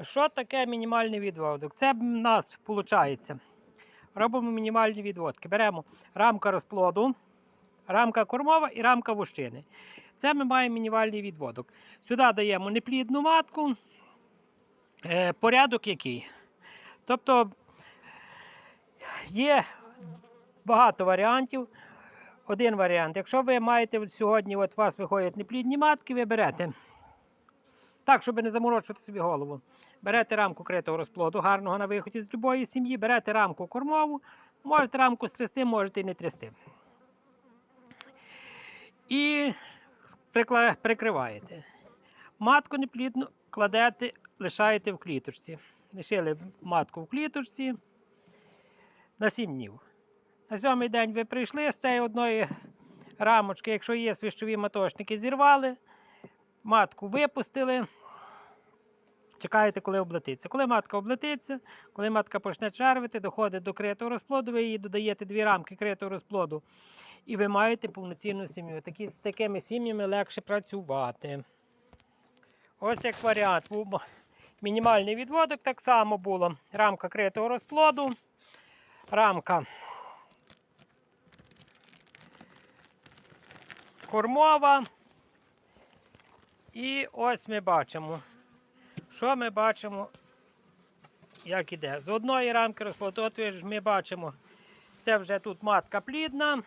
Що таке мінімальний відводок? Це в нас виходить. Робимо мінімальні відводки. Беремо рамка розплоду, рамка кормова і рамка вущини. Це ми маємо мінімальний відводок. Сюди даємо неплідну матку. Е, порядок який? Тобто є багато варіантів. Один варіант. Якщо ви маєте сьогодні, от у вас виходять неплідні матки, ви берете. Так, щоб не заморочувати собі голову. Берете рамку критого розплоду, гарного на виході з любої сім'ї, берете рамку кормову, можете рамку стрясти, можете і не трясти. І прикриваєте. Матку неплідну кладете, лишаєте в кліточці. Лишили матку в кліточці на 7 днів. На сьомий день ви прийшли з цієї одної рамочки, якщо є свищові маточники, зірвали, матку випустили. Чекаєте, коли облетиться. Коли матка облетиться, коли матка почне червити, доходить до критого розплоду, ви їй додаєте дві рамки критого розплоду, і ви маєте повноцінну сім'ю. Такі, з такими сім'ями легше працювати. Ось як варіант. Мінімальний відводок так само було. Рамка критого розплоду, рамка кормова. І ось ми бачимо. Що ми бачимо, як іде? З одної рамки розплоду, от ви ж ми бачимо, це вже тут матка плідна.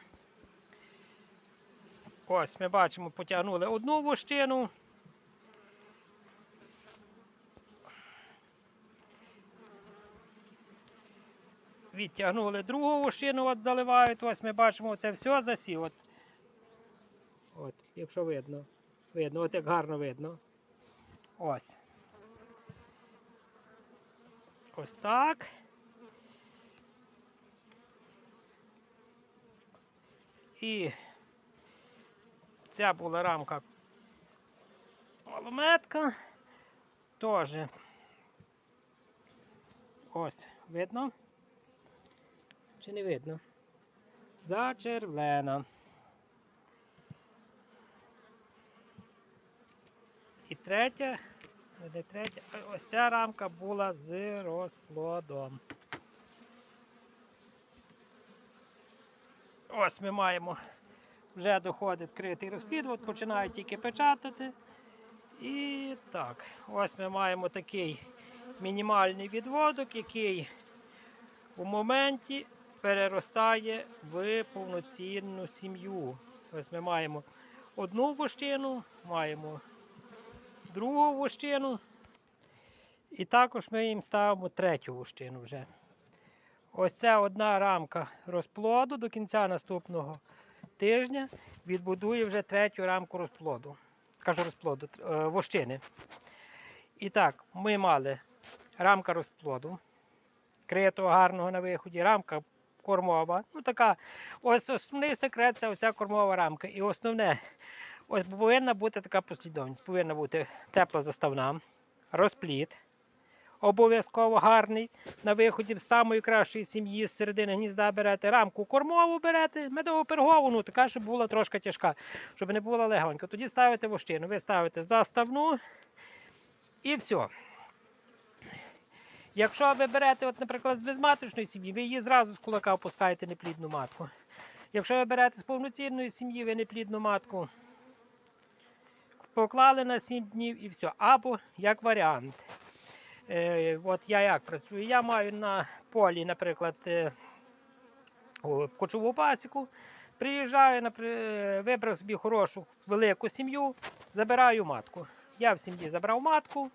Ось ми бачимо, потягнули одну вощину. Відтягнули другу вощину, от заливають. Ось ми бачимо, це все засів. От, от якщо видно. Видно, от як гарно видно. Ось. Ось так. І ця була рамка малометка. Теж. Ось, видно? Чи не видно? Зачервлена. Третя, де третя, ось ця рамка була з розплодом. Ось ми маємо, вже доходить критий розплід, от починають тільки печатати. І так, ось ми маємо такий мінімальний відводок, який у моменті переростає в повноцінну сім'ю. Ось ми маємо одну вощину, маємо другу вощину. І також ми їм ставимо третю вощину вже. Ось це одна рамка розплоду до кінця наступного тижня відбудує вже третю рамку розплоду. Кажу розплоду, е, вощини. І так, ми мали рамка розплоду, критого гарного на виході, рамка кормова. Ну така, ось основний секрет це оця кормова рамка. І основне, ось повинна бути така послідовність. Повинна бути тепла заставна, розплід. Обов'язково гарний. На виході з самої кращої сім'ї з середини гнізда берете рамку кормову берете, медово-пергову, ну така, щоб була трошки тяжка, щоб не була легонька. Тоді ставите вощину. Ви ставите заставну і все. Якщо ви берете, от, наприклад, з безматочної сім'ї, ви її зразу з кулака опускаєте неплідну матку. Якщо ви берете з повноцінної сім'ї, ви неплідну матку поклали на 7 днів і все. Або як варіант. Е, от я як працюю? Я маю на полі, наприклад, е, кочову пасіку. Приїжджаю, вибрав собі хорошу велику сім'ю, забираю матку. Я в сім'ї забрав матку.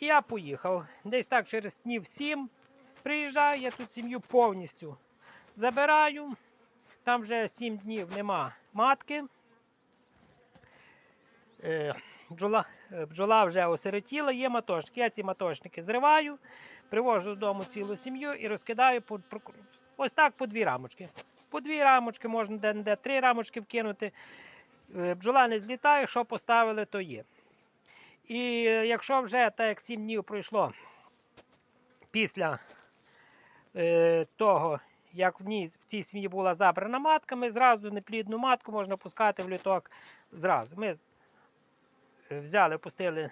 І я поїхав. Десь так через днів 7 приїжджаю, я тут сім'ю повністю забираю. Там вже 7 днів нема матки. Е, бджола, е, бджола вже осиротіла, є матошники. Я ці матошники зриваю, привожу додому цілу сім'ю і розкидаю по, ось так по дві рамочки. По дві рамочки, можна де-не-де три рамочки вкинути. Е, Бджола не злітає, що поставили, то є. І якщо вже так як 7 днів пройшло після е, того, як в, ній, в цій сім'ї була забрана матка, ми зразу неплідну матку можна пускати в літок зразу. Ми взяли, пустили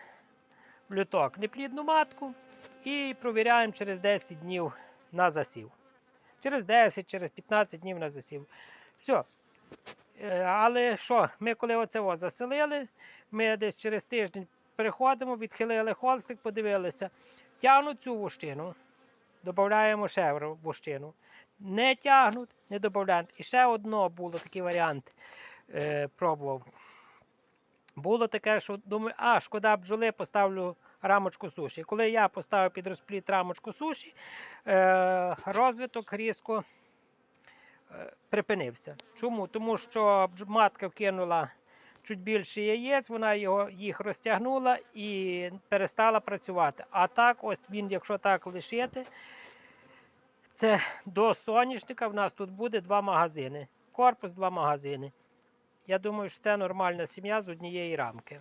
в люток неплідну матку і провіряємо через 10 днів на засів. Через 10, через 15 днів на засів. Все. Але що, ми коли оце заселили, ми десь через тиждень переходимо, відхилили холстик, подивилися, тягнуть цю вущину, додаємо ще вущину. Не тягнуть, не додаємо. І ще одно було такий варіант, е, пробував. Було таке, що думаю, а, шкода бджоли, поставлю рамочку суші. Коли я поставив під розпліт рамочку суші, е, розвиток різко е, припинився. Чому? Тому що матка вкинула чуть більше яєць, вона його, їх розтягнула і перестала працювати. А так, ось він, якщо так лишити, це до соняшника в нас тут буде два магазини. Корпус, два магазини. Я думаю, що це нормальна сім'я з однієї рамки.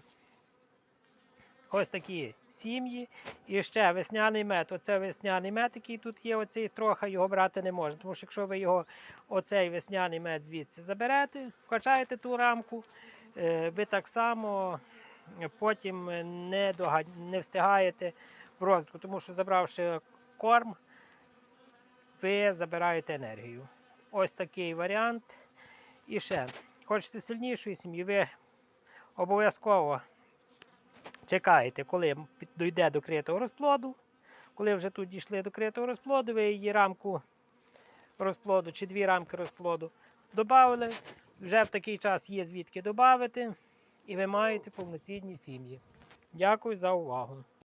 Ось такі сім'ї. І ще весняний мед. Оце весняний мед, який тут є, оцей трохи його брати не можна. Тому що якщо ви його, оцей весняний мед звідси заберете, вкачаєте ту рамку, е, ви так само потім не, дога... не встигаєте в розвитку, тому що забравши корм, ви забираєте енергію. Ось такий варіант. І ще, хочете сильнішої сім'ї, ви обов'язково чекаєте, коли дійде до критого розплоду. Коли вже тут дійшли до критого розплоду, ви її рамку розплоду чи дві рамки розплоду додали. Вже в такий час є звідки додати, і ви маєте повноцінні сім'ї. Дякую за увагу.